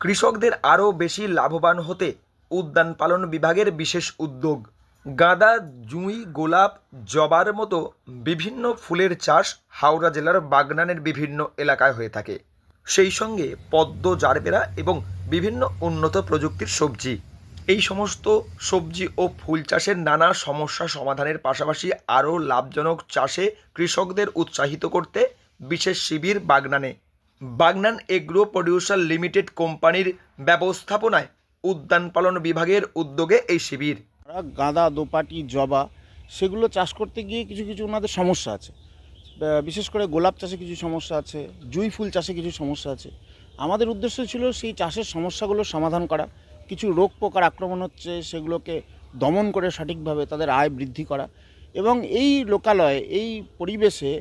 কৃষকদের আরও বেশি লাভবান হতে উদ্যান পালন বিভাগের বিশেষ উদ্যোগ। গাঁদা, জুঁই, গোলাপ, জবার মতো বিভিন্ন ফুলের চাষ হাওড়া জেলার বাগনানের বিভিন্ন এলাকায় হয়ে থাকে। সেই সঙ্গে পদ্ম, জারবেরা এবং বিভিন্ন উন্নত প্রযুক্তির সবজি। এই সমস্ত সবজি ও ফুল চাষের নানা সমস্যা সমাধানের পাশাপাশি আরও লাভজনক চাষে কৃষকদের উৎসাহিত করতে বিশেষ শিবির বাগনানে বাগনান এগ্রো প্রডিউসার লিমিটেড কোম্পানির ব্যবস্থাপনায় উদ্যান পালন বিভাগের উদ্যোগে এই শিবির। গাঁদা, দোপাটি, জবা সেগুলো চাষ করতে গিয়ে কিছু কিছু ওনাদের সমস্যা আছে। বিশেষ করে গোলাপ চাষে কিছু সমস্যা আছে, জুঁই ফুল চাষে কিছু সমস্যা আছে। আমাদের উদ্দেশ্য ছিল সেই চাষের সমস্যাগুলো সমাধান করা, কিছু রোগ পোকার আক্রমণ হচ্ছে, সেগুলোকে দমন করে সঠিকভাবে তাদের আয় বৃদ্ধি করা এবং এই লোকালয়ে, এই পরিবেশে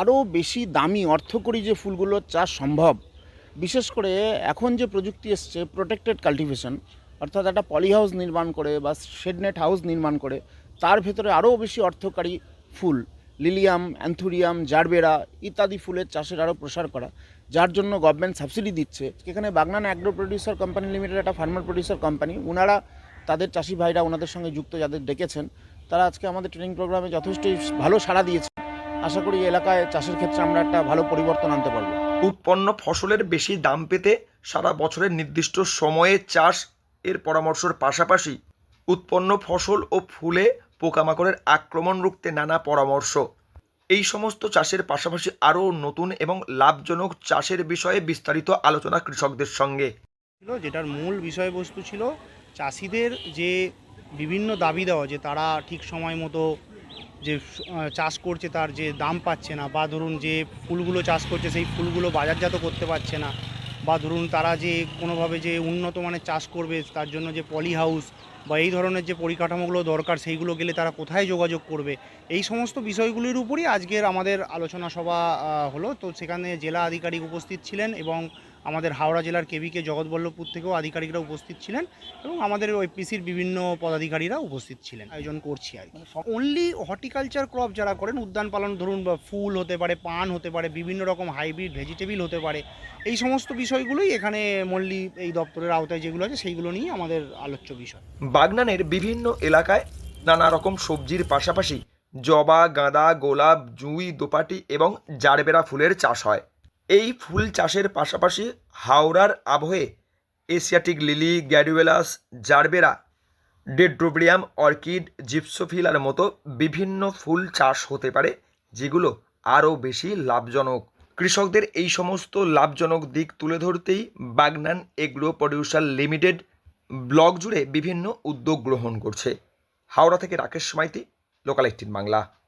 আরও বেশি দামি অর্থকরী যে ফুলগুলোর চাষ সম্ভব। বিশেষ করে এখন যে প্রযুক্তি এসছে প্রোটেক্টেড কাল্টিভেশন অর্থাৎ একটা পলি হাউস নির্মাণ করে বা শেডনেট হাউস নির্মাণ করে, তার ভেতরে আরও বেশি অর্থকারী ফুল লিলিয়াম অ্যান্থুরিয়াম জারবেরা ইত্যাদি ফুলের চাষের আরও প্রসার করা। যার জন্য গভর্নমেন্ট সাবসিডি দিচ্ছে। এখানে Bagnan agro producer company limited একটা ফার্মার প্রডিউসার কোম্পানি ওনারা তাদের চাষি ভাইরা ওনাদের সঙ্গে যুক্ত যাদের ডেকেছেন, তারা আজকে আমাদের ট্রেনিং প্রোগ্রামে যথেষ্টই ভালো সাড়া দিয়েছে। আশা করি এলাকায় চাষের ক্ষেত্রে আমরা একটা ভালো পরিবর্তন আনতে পারব। উৎপন্ন ফসলের বেশি দাম পেতে সারা বছরের নির্দিষ্ট সময়ে চাষ এর পরামর্শের পাশাপাশি উৎপন্ন ফসল ও ফুলে পোকামাকড়ের আক্রমণ রুখতে নানা পরামর্শ। এই সমস্ত চাষের পাশাপাশি আরও নতুন এবং লাভজনক চাষের বিষয়ে বিস্তারিত আলোচনা কৃষকদের সঙ্গে। ছিল যেটার মূল বিষয়বস্তু ছিল চাষিদের যে বিভিন্ন দাবি দেওয়া যে তারা ঠিক সময় মতো যে চাষ করছে তার যে দাম পাচ্ছে না, বা ধরুন যে ফুলগুলো চাষ করছে সেই ফুলগুলো বাজারজাত করতে পারছে না, বা ধরুন তারা যে কোনোভাবে যে উন্নত মানের চাষ করবে তার জন্য যে পলি হাউস বা এই ধরনের যে পরিকাঠামোগুলো দরকার, সেইগুলো গেলে তারা কোথায় যোগাযোগ করবে? এই সমস্ত বিষয়গুলির উপরই আজকের আমাদের আলোচনা সভা হলো। তো সেখানে জেলা আধিকারিক উপস্থিত ছিলেন এবং আমাদের হাওড়া জেলার কেবিকে জগৎবল্লভপুর থেকেও আধিকারিকরা উপস্থিত ছিলেন এবং আমাদের ওই পিসির বিভিন্ন পদাধিকারীরা উপস্থিত ছিলেন। আয়োজন করছি আর কি। অনলি হর্টিকালচার ক্রপ যারা করেন, উদ্যান পালন ধরুন বা ফুল হতে পারে, পান হতে পারে, বিভিন্ন রকম হাইব্রিড ভেজিটেবিল হতে পারে, এই সমস্ত বিষয়গুলোই এখানে মল্লি এই দপ্তরের আওতায় যেগুলো আছে, সেইগুলো নিয়ে আমাদের আলোচ্য বিষয়। বাগনানের বিভিন্ন এলাকায় নানা রকম সবজির পাশাপাশি জবা, গাঁদা, গোলাপ, জুঁই, দোপাটি এবং জারবেরা ফুলের চাষ হয়। এই ফুল চাষের পাশাপাশি হাওড়ার আবহে Asiatic lily, gladiolus, gerbera, dendrobium, orchid, জিপসোফিলার মতো বিভিন্ন ফুল চাষ হতে পারে, যেগুলো আরও বেশি লাভজনক। কৃষকদের এই সমস্ত লাভজনক দিক তুলে ধরতেই Bagnan agro producer limited block জুড়ে বিভিন্ন উদ্যোগ গ্রহণ করছে। হাওড়া থেকে রাকেশ মাইতি লোকাল বাংলা।